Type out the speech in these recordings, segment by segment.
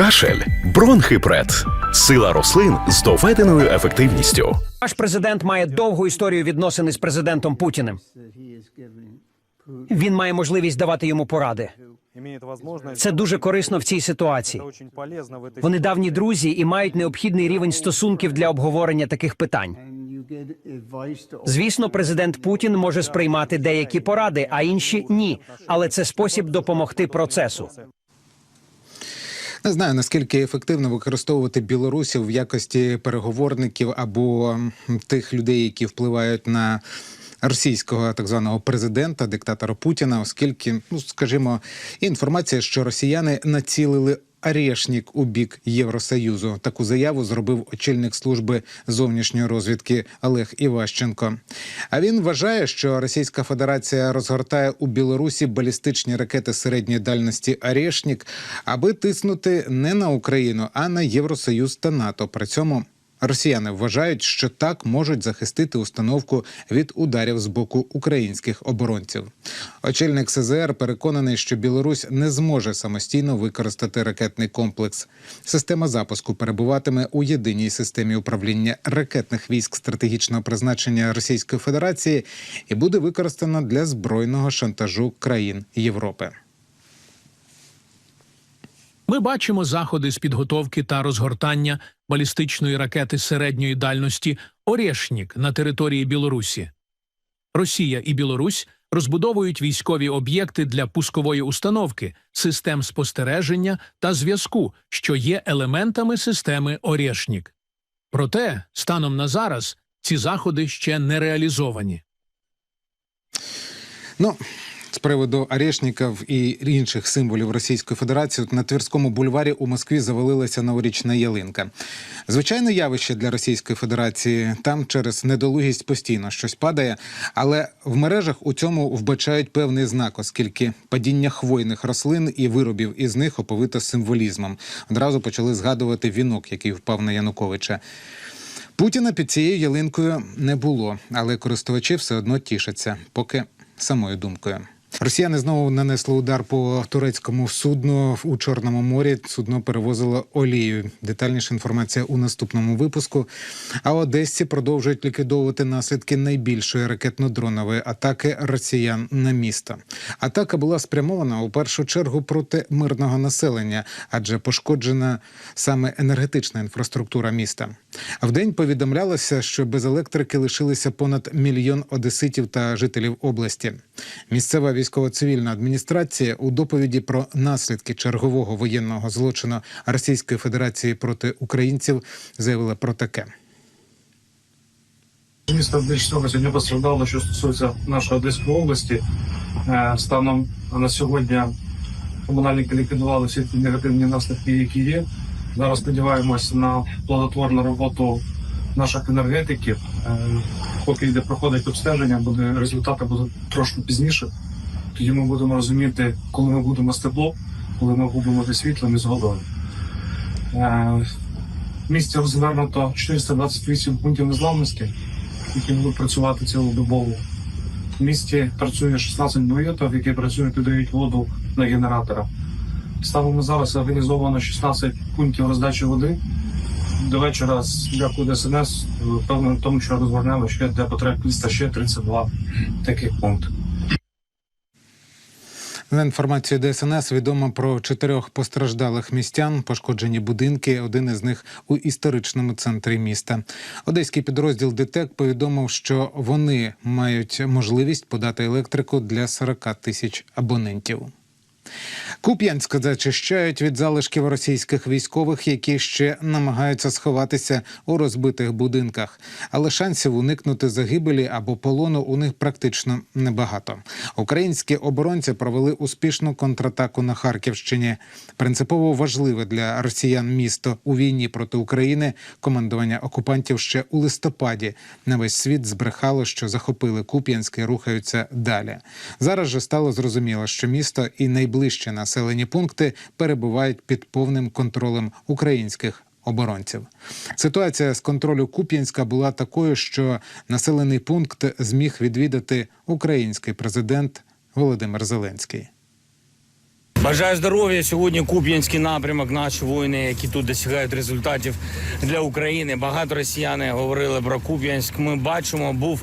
Кашель, бронхипред, сила рослин з доведеною ефективністю. Наш президент має довгу історію відносин із президентом Путіним. Він має можливість давати йому поради. Це дуже корисно в цій ситуації. Вони давні друзі і мають необхідний рівень стосунків для обговорення таких питань. Звісно, президент Путін може сприймати деякі поради, а інші ні. Але це спосіб допомогти процесу. Не знаю наскільки ефективно використовувати білорусів в якості переговорників або тих людей, які впливають на російського так званого президента, диктатора Путіна, оскільки, ну скажімо, інформація, що росіяни націлили. Арешнік у бік Євросоюзу таку заяву зробив очільник служби зовнішньої розвідки Олег Іващенко. А він вважає, що Російська Федерація розгортає у Білорусі балістичні ракети середньої дальності Арешнік, аби тиснути не на Україну, а на Євросоюз та НАТО. При цьому Росіяни вважають, що так можуть захистити установку від ударів з боку українських оборонців. Очільник СЗР переконаний, що Білорусь не зможе самостійно використати ракетний комплекс. Система запуску перебуватиме у єдиній системі управління ракетних військ стратегічного призначення Російської Федерації і буде використана для збройного шантажу країн Європи. Ми бачимо заходи з підготовки та розгортання балістичної ракети середньої дальності Орєшнік на території Білорусі. Росія і Білорусь розбудовують військові об'єкти для пускової установки, систем спостереження та зв'язку, що є елементами системи Орєшнік. Проте, станом на зараз, ці заходи ще не реалізовані. Ну, з приводу Орешників і інших символів Російської Федерації на Тверському бульварі у Москві завалилася новорічна ялинка. Звичайне явище для Російської Федерації. Там через недолугість постійно щось падає, але в мережах у цьому вбачають певний знак, оскільки падіння хвойних рослин і виробів із них оповито символізмом. Одразу почали згадувати вінок, який впав на Януковича. Путіна під цією ялинкою не було, але користувачі все одно тішаться, поки самою думкою. Росіяни знову нанесли удар по турецькому судну у Чорному морі. Судно перевозило олію. Детальніша інформація у наступному випуску. А Одесці продовжують ліквідовувати наслідки найбільшої ракетно-дронової атаки росіян на місто. Атака була спрямована у першу чергу проти мирного населення, адже пошкоджена саме енергетична інфраструктура міста. Вдень повідомлялося, що без електрики лишилися понад мільйон одеситів та жителів області. Місцева військово-цивільна адміністрація у доповіді про наслідки чергового воєнного злочину Російської Федерації проти українців заявила про таке. Місто більш того сьогодні постраждало, що стосується нашої Одеської області. Е, Станом на сьогодні комунальники ліквідували всі ті негативні наслідки, які є. Зараз сподіваємося на плодотворну роботу наших енергетиків. Е, Поки йде проходить обстеження, буде результати будуть трошки пізніше. Тоді ми будемо розуміти, коли ми будемо з тепло, коли ми будемо зі світлом і з водою. Е, В місті розвернуто 428 пунктів незламності які будуть працювати цілодобово. В місті працює 16 двоєток, які працюють і дають воду на генератора. Станом на зараз організовано 16 пунктів роздачі води. До вечора, дякую ДСНС, впевнений в тому, що розгорнемо ще для потреб міста ще 32 таких пункти. За інформацією ДСНС відомо про чотирьох постраждалих містян, пошкоджені будинки. Один із них у історичному центрі міста. Одеський підрозділ ДТЕК повідомив, що вони мають можливість подати електрику для 40 тисяч абонентів. Куп'янськ зачищають від залишків російських військових, які ще намагаються сховатися у розбитих будинках. Але шансів уникнути загибелі або полону у них практично небагато. Українські оборонці провели успішну контратаку на Харківщині. Принципово важливе для росіян місто у війні проти України. Командування окупантів ще у листопаді на весь світ збрехало, що захопили Куп'янськ і рухаються далі. Зараз же стало зрозуміло, що місто і найближчі населені пункти перебувають під повним контролем українських оборонців. Ситуація з контролю Куп'янська була такою, що населений пункт зміг відвідати український президент Володимир Зеленський. Бажаю здоров'я. Сьогодні Куп'янський напрямок. Наші воїни, які тут досягають результатів для України. Багато росіяни говорили про Куп'янськ. Ми бачимо, був.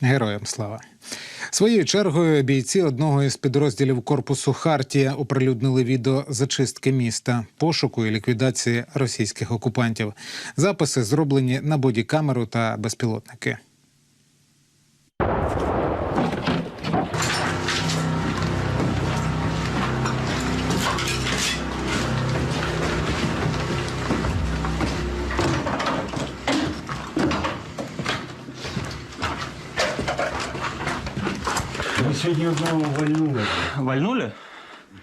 Героям слава. Своєю чергою бійці одного із підрозділів корпусу Хартія оприлюднили відео зачистки міста, пошуку і ліквідації російських окупантів. Записи зроблені на бодікамеру та безпілотники. Вальнули?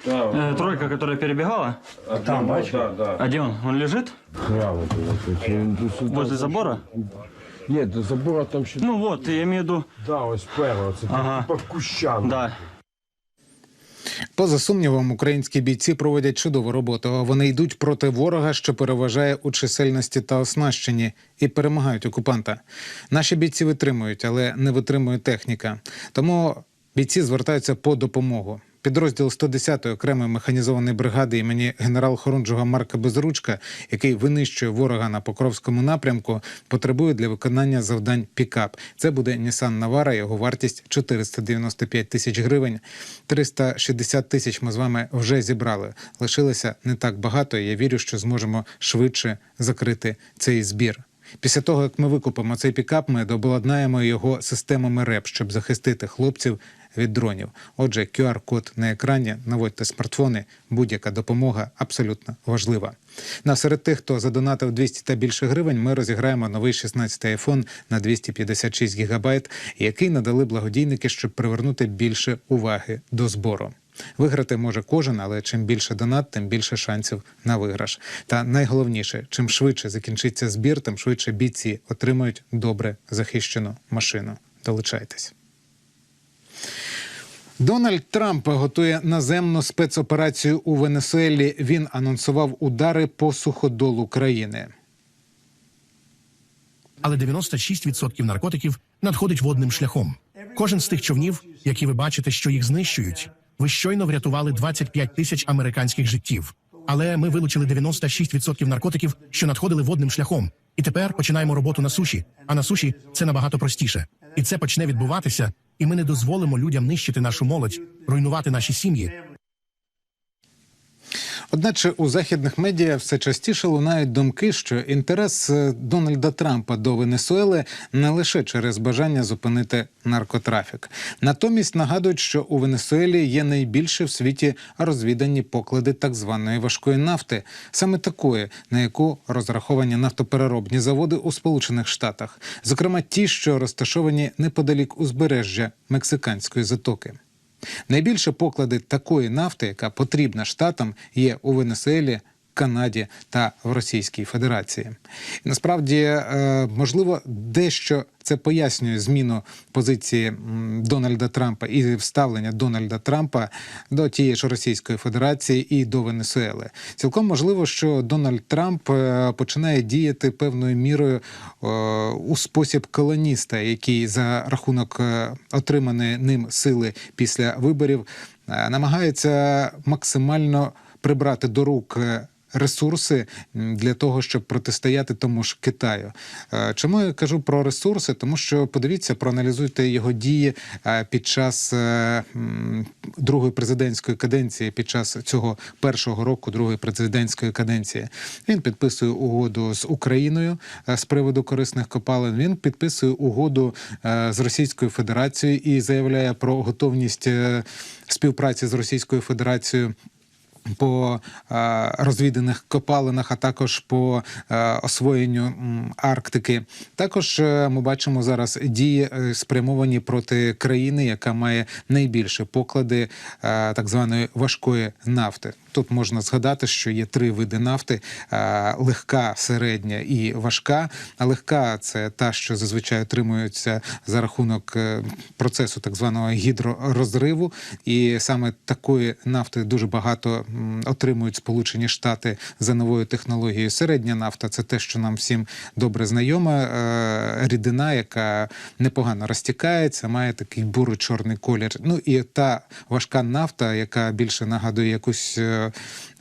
Да. тройка, которая перебегала? Там, бачиш? Да, да. А где он? Он лежит? Він тут сюди. Возле забора? Ні, до забора там ще. Ну вот, я имею в виду, Да, ось перо. Це Ага. під кущами. да. Поза сумнівом, українські бійці проводять чудову роботу. Вони йдуть проти ворога, що переважає у чисельності та оснащенні, і перемагають окупанта. Наші бійці витримують, але не витримує техніка. Тому бійці звертаються по допомогу. Підрозділ 110-ї окремої механізованої бригади імені генерал-хорунжого Марка Безручка, який винищує ворога на Покровському напрямку, потребує для виконання завдань пікап. Це буде Nissan Navara, його вартість 495 тисяч гривень. 360 тисяч ми з вами вже зібрали. Лишилося не так багато. і Я вірю, що зможемо швидше закрити цей збір. Після того, як ми викупимо цей пікап, ми дообладнаємо його системами РЕП, щоб захистити хлопців від дронів. Отже, QR-код на екрані, наводьте смартфони, будь-яка допомога абсолютно важлива. На серед тих, хто задонатив 200 та більше гривень, ми розіграємо новий 16-й iPhone на 256 гігабайт, який надали благодійники, щоб привернути більше уваги до збору. Виграти може кожен, але чим більше донат, тим більше шансів на виграш. Та найголовніше, чим швидше закінчиться збір, тим швидше бійці отримають добре захищену машину. Долучайтесь. Дональд Трамп готує наземну спецоперацію у Венесуелі. Він анонсував удари по суходолу країни. але 96% наркотиків надходить водним шляхом. Кожен з тих човнів, які ви бачите, що їх знищують, ви щойно врятували 25 тисяч американських життів. Але ми вилучили 96% наркотиків, що надходили водним шляхом. І тепер починаємо роботу на суші. А на суші це набагато простіше. І це почне відбуватися, і ми не дозволимо людям нищити нашу молодь, руйнувати наші сім'ї. Одначе у західних медіа все частіше лунають думки, що інтерес е, Дональда Трампа до Венесуели не лише через бажання зупинити наркотрафік. Натомість нагадують, що у Венесуелі є найбільше в світі розвідані поклади так званої важкої нафти, саме такої, на яку розраховані нафтопереробні заводи у Сполучених Штатах, зокрема ті, що розташовані неподалік узбережжя Мексиканської затоки. Найбільше поклади такої нафти, яка потрібна штатам, є у Венесуелі, Канаді та в Російській Федерації. Насправді, е, можливо, дещо це пояснює зміну позиції Дональда Трампа і вставлення Дональда Трампа до тієї ж Російської Федерації і до Венесуели. Цілком можливо, що Дональд Трамп е, починає діяти певною мірою е, у спосіб колоніста, який за рахунок отриманої ним сили після виборів намагається максимально прибрати до рук. Ресурси для того, щоб протистояти тому ж Китаю. Е, Чому я кажу про ресурси? Тому що подивіться, проаналізуйте його дії е, під час е, другої президентської каденції, під час цього першого року другої президентської каденції. Він підписує угоду з Україною з приводу корисних копалин. Він підписує угоду з Російською Федерацією і заявляє про готовність співпраці з Російською Федерацією по е, розвіданих копалинах, а також по е, освоєнню Арктики. Також е, ми бачимо зараз дії спрямовані проти країни, яка має найбільше поклади так званої важкої нафти. Тут можна згадати, що є три види нафти: легка, середня і важка. А легка це та, що зазвичай отримується за рахунок процесу так званого гідророзриву. І саме такої нафти дуже багато отримують Сполучені Штати за новою технологією. Середня нафта це те, що нам всім добре знайома. е, Рідина, яка непогано розтікається, має такий буро-чорний колір. Ну і та важка нафта, яка більше нагадує якусь е,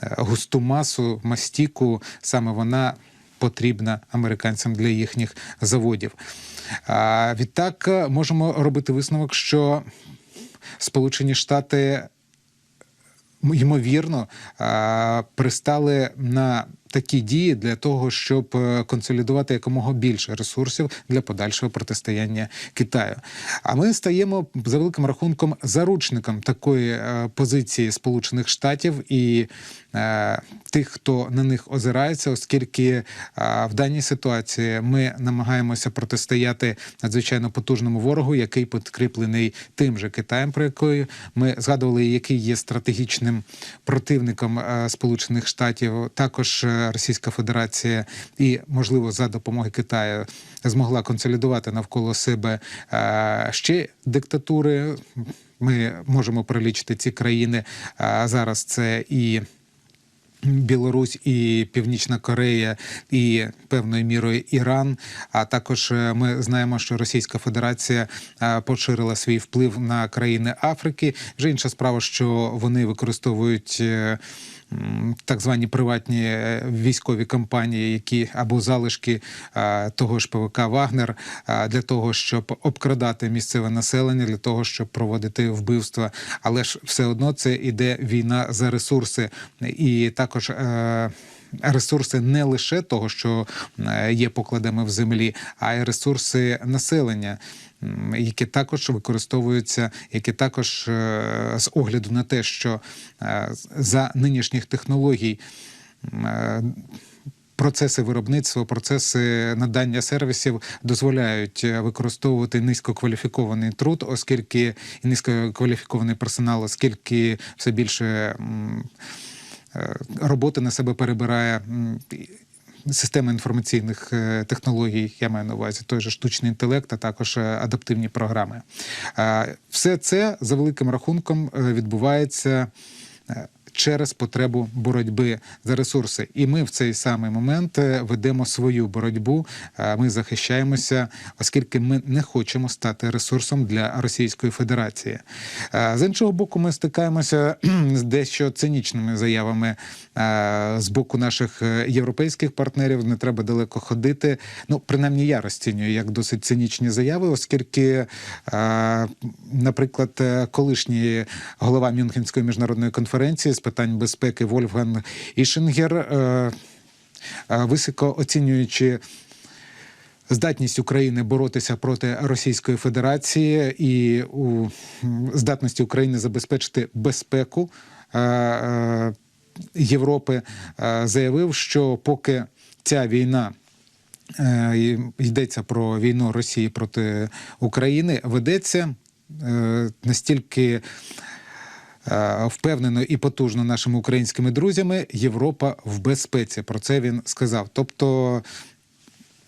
густу масу, мастіку, саме вона потрібна американцям для їхніх заводів. А відтак е, можемо робити висновок, що Сполучені Штати ймовірно пристали на такі дії для того, щоб е, консолідувати якомога більше ресурсів для подальшого протистояння Китаю. А ми стаємо за великим рахунком заручником такої е, позиції Сполучених Штатів і е, тих, хто на них озирається, оскільки е, в даній ситуації ми намагаємося протистояти надзвичайно потужному ворогу, який підкріплений тим же Китаєм, про який ми згадували, який є стратегічним противником е, Сполучених Штатів. Також е, Російська Федерація і, можливо, за допомогою Китаю змогла консолідувати навколо себе е, ще диктатури. Ми можемо прилічити ці країни. А зараз це і. Білорусь і Північна Корея, і певною мірою Іран. А також е, ми знаємо, що Російська Федерація е, поширила свій вплив на країни Африки. Вже інша справа, що вони використовують. Так звані приватні е, військові компанії, які або залишки е, того ж ПВК Вагнер е, для того, щоб обкрадати місцеве населення, для того, щоб проводити вбивства. Але ж все одно це іде війна за ресурси, і також. Ресурси не лише того, що є покладами в землі, а й ресурси населення, які також використовуються, які також е, з огляду на те, що е, за нинішніх технологій. е, Процеси виробництва, процеси надання сервісів дозволяють використовувати низькокваліфікований труд, оскільки і низькокваліфікований персонал, оскільки все більше роботи на себе перебирає. Система інформаційних е, технологій, я маю на увазі той же штучний інтелект, а також е, адаптивні програми. Е, Все це за великим рахунком відбувається через потребу боротьби за ресурси. І ми в цей самий момент е, ведемо свою боротьбу. Е, Ми захищаємося, оскільки ми не хочемо стати ресурсом для Російської Федерації. Е, З іншого боку, ми стикаємося з дещо цинічними заявами з боку наших європейських партнерів. Не треба далеко ходити. Ну, принаймні, я розцінюю як досить цинічні заяви, оскільки, наприклад, колишній голова Мюнхенської міжнародної конференції з питань безпеки Вольфган Ішенгер, е, е, високо оцінюючи здатність України боротися проти Російської Федерації і у здатності України забезпечити безпеку е, Європи, заявив, що поки ця війна. Йдеться про війну Росії проти України, ведеться настільки впевнено і потужно нашими українськими друзями. Європа в безпеці. Про це він сказав. Тобто.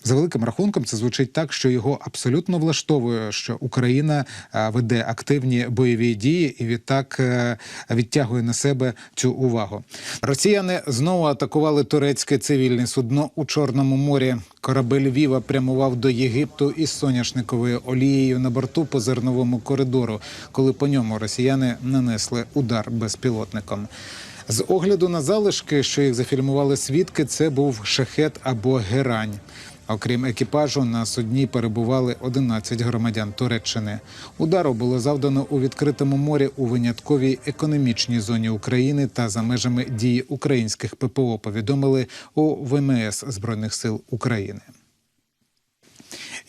За великим рахунком, це звучить так, що його абсолютно влаштовує, що Україна е, веде активні бойові дії і відтак е, відтягує на себе цю увагу. Росіяни знову атакували турецьке цивільне судно у Чорному морі. Корабель Віва прямував до Єгипту із соняшниковою олією на борту по зерновому коридору, коли по ньому росіяни нанесли удар безпілотником. З огляду на залишки, що їх зафільмували свідки, це був шахет або герань. Окрім екіпажу, на судні перебували 11 громадян Туреччини. Удару було завдано у відкритому морі у винятковій економічній зоні України та за межами дії українських ППО. Повідомили у ВМС Збройних сил України.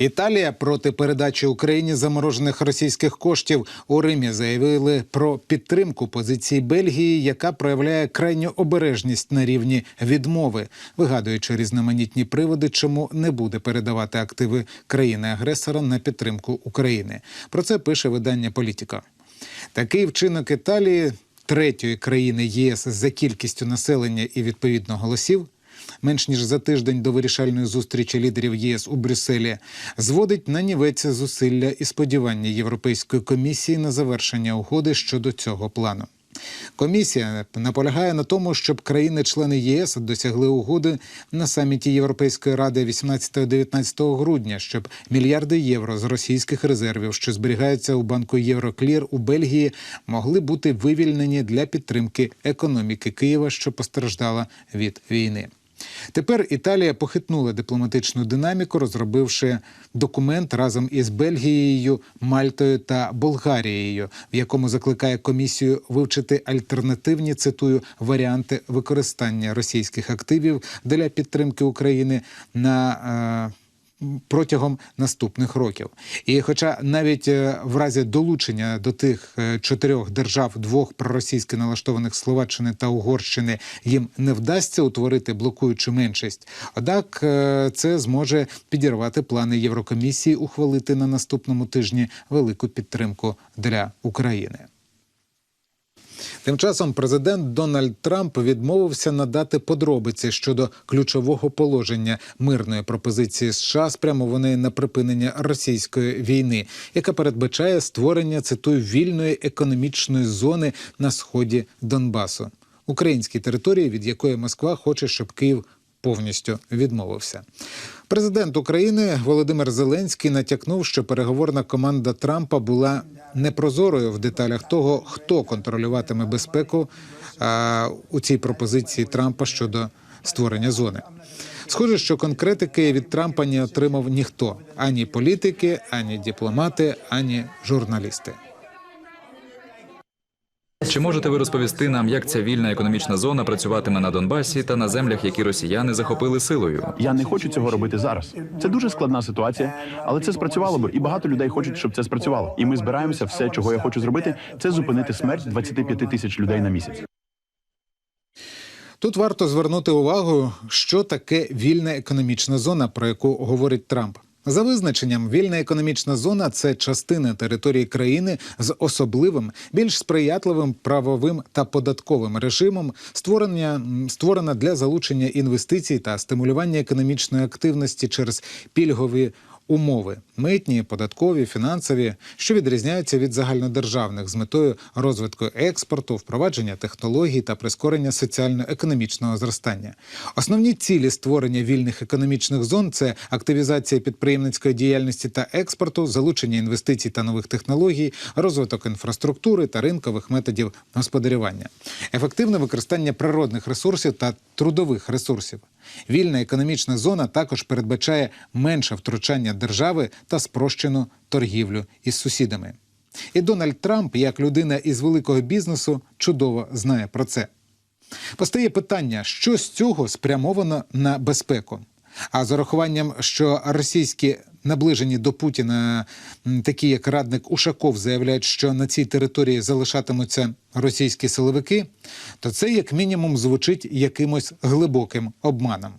Італія проти передачі Україні заморожених російських коштів у Римі заявили про підтримку позиції Бельгії, яка проявляє крайню обережність на рівні відмови, вигадуючи різноманітні приводи, чому не буде передавати активи країни-агресора на підтримку України. Про це пише видання Політіка. Такий вчинок Італії, третьої країни ЄС за кількістю населення і відповідно голосів, менш ніж за тиждень до вирішальної зустрічі лідерів ЄС у Брюсселі, зводить на нівець зусилля і сподівання Європейської комісії на завершення угоди щодо цього плану. Комісія наполягає на тому, щоб країни-члени ЄС досягли угоди на саміті Європейської ради 18-19 грудня, щоб мільярди євро з російських резервів, що зберігаються у банку Євроклір у Бельгії, могли бути вивільнені для підтримки економіки Києва, що постраждала від війни. Тепер Італія похитнула дипломатичну динаміку, розробивши документ разом із Бельгією, Мальтою та Болгарією, в якому закликає комісію вивчити альтернативні цитую варіанти використання російських активів для підтримки України на. Е- Протягом наступних років, і хоча навіть е, в разі долучення до тих е, чотирьох держав двох проросійськи налаштованих Словаччини та Угорщини їм не вдасться утворити блокуючу меншість, однак е, це зможе підірвати плани Єврокомісії ухвалити на наступному тижні велику підтримку для України. Тим часом президент Дональд Трамп відмовився надати подробиці щодо ключового положення мирної пропозиції США, спрямованої на припинення російської війни, яка передбачає створення цитую вільної економічної зони на сході Донбасу, українській території, від якої Москва хоче, щоб Київ повністю відмовився. Президент України Володимир Зеленський натякнув, що переговорна команда Трампа була непрозорою в деталях того, хто контролюватиме безпеку у цій пропозиції Трампа щодо створення зони. Схоже, що конкретики від Трампа не отримав ніхто ані політики, ані дипломати, ані журналісти. Чи можете ви розповісти нам, як ця вільна економічна зона працюватиме на Донбасі та на землях, які росіяни захопили силою? Я не хочу цього робити зараз. Це дуже складна ситуація, але це спрацювало б, і багато людей хочуть, щоб це спрацювало. І ми збираємося. Все, чого я хочу зробити, це зупинити смерть 25 тисяч людей на місяць. Тут варто звернути увагу, що таке вільна економічна зона, про яку говорить Трамп. За визначенням, вільна економічна зона це частина території країни з особливим, більш сприятливим правовим та податковим режимом, створення створена для залучення інвестицій та стимулювання економічної активності через пільгові умови митні, податкові, фінансові, що відрізняються від загальнодержавних з метою розвитку експорту, впровадження технологій та прискорення соціально-економічного зростання. Основні цілі створення вільних економічних зон це активізація підприємницької діяльності та експорту, залучення інвестицій та нових технологій, розвиток інфраструктури та ринкових методів господарювання, ефективне використання природних ресурсів та трудових ресурсів. Вільна економічна зона також передбачає менше втручання держави та спрощену торгівлю із сусідами. І Дональд Трамп, як людина із великого бізнесу, чудово знає про це. Постає питання, що з цього спрямовано на безпеку. А з урахуванням, що російські наближені до Путіна, такі як радник Ушаков, заявляють, що на цій території залишатимуться російські силовики, то це як мінімум звучить якимось глибоким обманом.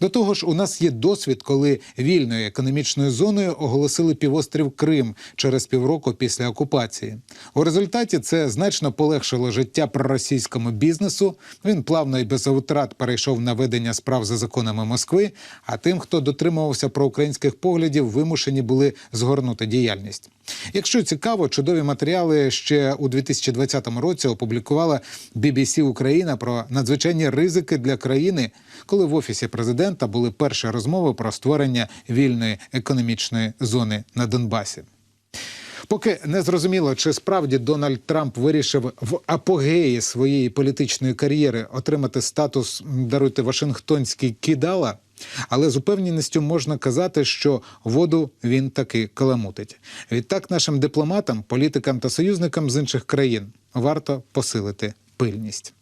До того ж, у нас є досвід, коли вільною економічною зоною оголосили півострів Крим через півроку після окупації. У результаті це значно полегшило життя проросійському бізнесу. Він плавно і без витрат перейшов на ведення справ за законами Москви. А тим, хто дотримувався проукраїнських поглядів, вимушені були згорнути діяльність. Якщо цікаво, чудові матеріали ще у 2020 році опублікувала BBC Україна про надзвичайні ризики для країни, коли в офісі президента були перші розмови про створення вільної економічної зони на Донбасі. Поки не зрозуміло, чи справді Дональд Трамп вирішив в апогеї своєї політичної кар'єри отримати статус даруйте Вашингтонський кидала. Але з упевненістю можна казати, що воду він таки каламутить. Відтак нашим дипломатам, політикам та союзникам з інших країн варто посилити пильність.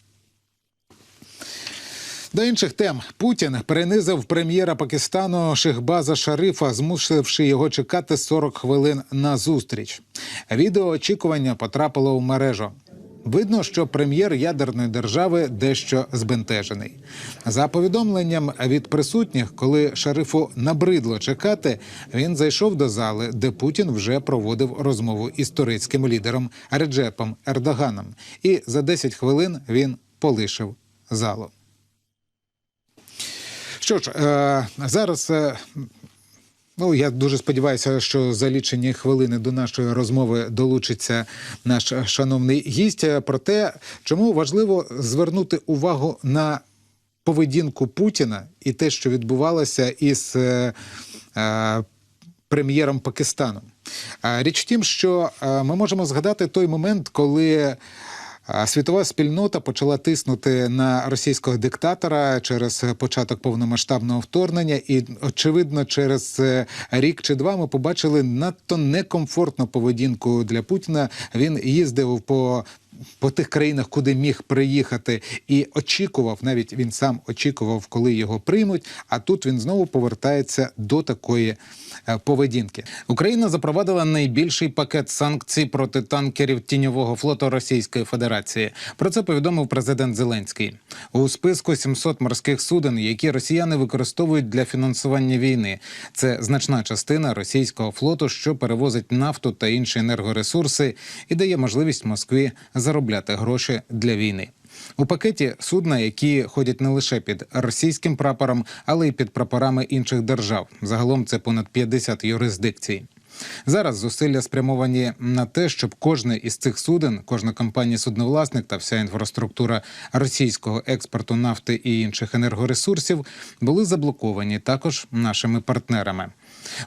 До інших тем Путін перенизив прем'єра Пакистану Шехбаза Шарифа, змусивши його чекати 40 хвилин на зустріч. Відео очікування потрапило у мережу. Видно, що прем'єр ядерної держави дещо збентежений. За повідомленням від присутніх, коли шарифу набридло чекати, він зайшов до зали, де Путін вже проводив розмову із турецьким лідером Реджепом Ердоганом. І за 10 хвилин він полишив залу. Що ж, е, зараз. Е, Ну, я дуже сподіваюся, що за лічені хвилини до нашої розмови долучиться наш шановний гість. Про те, чому важливо звернути увагу на поведінку Путіна і те, що відбувалося із е, е, прем'єром Пакистану. Е, Річ в тім, що е, ми можемо згадати той момент, коли. Світова спільнота почала тиснути на російського диктатора через початок повномасштабного вторгнення, і очевидно, через е, рік чи два ми побачили надто некомфортну поведінку для Путіна. Він їздив по. По тих країнах, куди міг приїхати, і очікував, навіть він сам очікував, коли його приймуть. А тут він знову повертається до такої е, поведінки. Україна запровадила найбільший пакет санкцій проти танкерів тіньового флоту Російської Федерації. Про це повідомив президент Зеленський у списку 700 морських суден, які росіяни використовують для фінансування війни. Це значна частина російського флоту, що перевозить нафту та інші енергоресурси, і дає можливість Москві заробляти гроші для війни. У пакеті судна, які ходять не лише під російським прапором, але й під прапорами інших держав. Загалом це понад 50 юрисдикцій. Зараз зусилля спрямовані на те, щоб кожне із цих суден, кожна компанія судновласник та вся інфраструктура російського експорту нафти і інших енергоресурсів були заблоковані також нашими партнерами.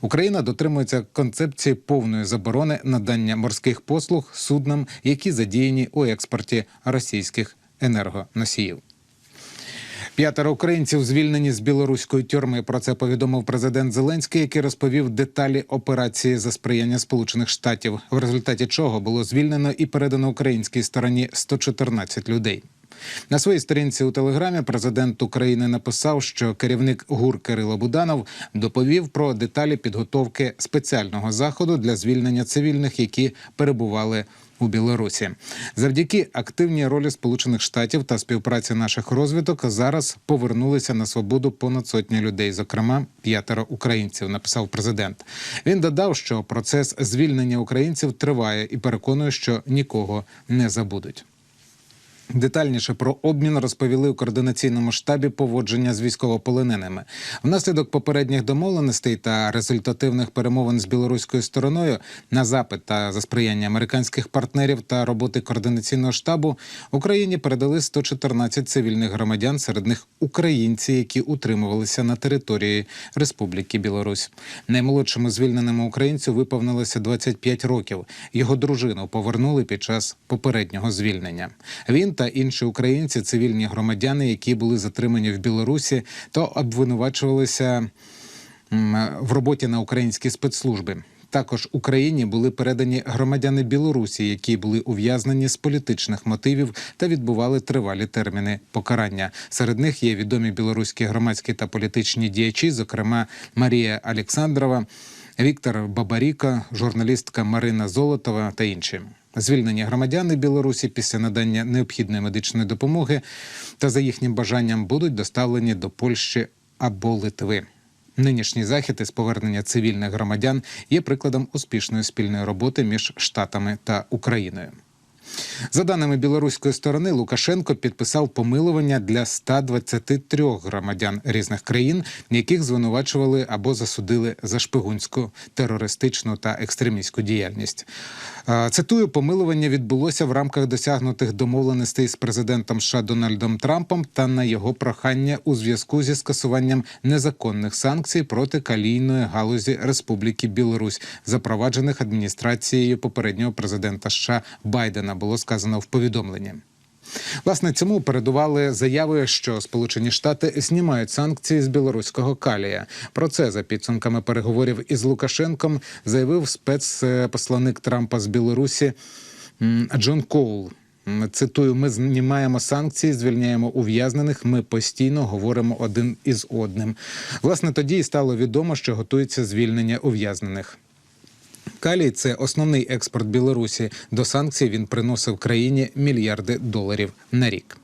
Україна дотримується концепції повної заборони надання морських послуг суднам, які задіяні у експорті російських енергоносіїв. П'ятеро українців звільнені з білоруської тюрми. Про це повідомив президент Зеленський, який розповів деталі операції за сприяння Сполучених Штатів, в результаті чого було звільнено і передано українській стороні 114 людей. На своїй сторінці у телеграмі президент України написав, що керівник ГУР Кирило Буданов доповів про деталі підготовки спеціального заходу для звільнення цивільних, які перебували у Білорусі. Завдяки активній ролі Сполучених Штатів та співпраці наших розвиток зараз повернулися на свободу понад сотні людей, зокрема п'ятеро українців. Написав президент. Він додав, що процес звільнення українців триває і переконує, що нікого не забудуть. Детальніше про обмін розповіли у координаційному штабі поводження з військовополоненими. Внаслідок попередніх домовленостей та результативних перемовин з білоруською стороною на запит та за сприяння американських партнерів та роботи координаційного штабу Україні передали 114 цивільних громадян, серед них українці, які утримувалися на території Республіки Білорусь. Наймолодшому звільненому українцю виповнилося 25 років. Його дружину повернули під час попереднього звільнення. Він та інші українці, цивільні громадяни, які були затримані в Білорусі, то обвинувачувалися в роботі на українські спецслужби. Також Україні були передані громадяни Білорусі, які були ув'язнені з політичних мотивів та відбували тривалі терміни покарання. Серед них є відомі білоруські громадські та політичні діячі, зокрема Марія Олександрова, Віктор Бабаріка, журналістка Марина Золотова та інші. Звільнені громадяни Білорусі після надання необхідної медичної допомоги та за їхнім бажанням будуть доставлені до Польщі або Литви. Нинішній захід із повернення цивільних громадян є прикладом успішної спільної роботи між Штатами та Україною. За даними білоруської сторони, Лукашенко підписав помилування для 123 громадян різних країн, яких звинувачували або засудили за шпигунську, терористичну та екстремістську діяльність. Цитую, помилування відбулося в рамках досягнутих домовленостей з президентом США Дональдом Трампом та на його прохання у зв'язку зі скасуванням незаконних санкцій проти калійної галузі Республіки Білорусь, запроваджених адміністрацією попереднього президента США Байдена. Було сказано в повідомленні. Власне, цьому передували заяви, що Сполучені Штати знімають санкції з білоруського калія. Про це за підсумками переговорів із Лукашенком заявив спецпосланник Трампа з Білорусі Джон Коул. Цитую: ми знімаємо санкції, звільняємо ув'язнених. Ми постійно говоримо один із одним. Власне, тоді і стало відомо, що готується звільнення ув'язнених. Калій це основний експорт Білорусі. До санкцій він приносив країні мільярди доларів на рік.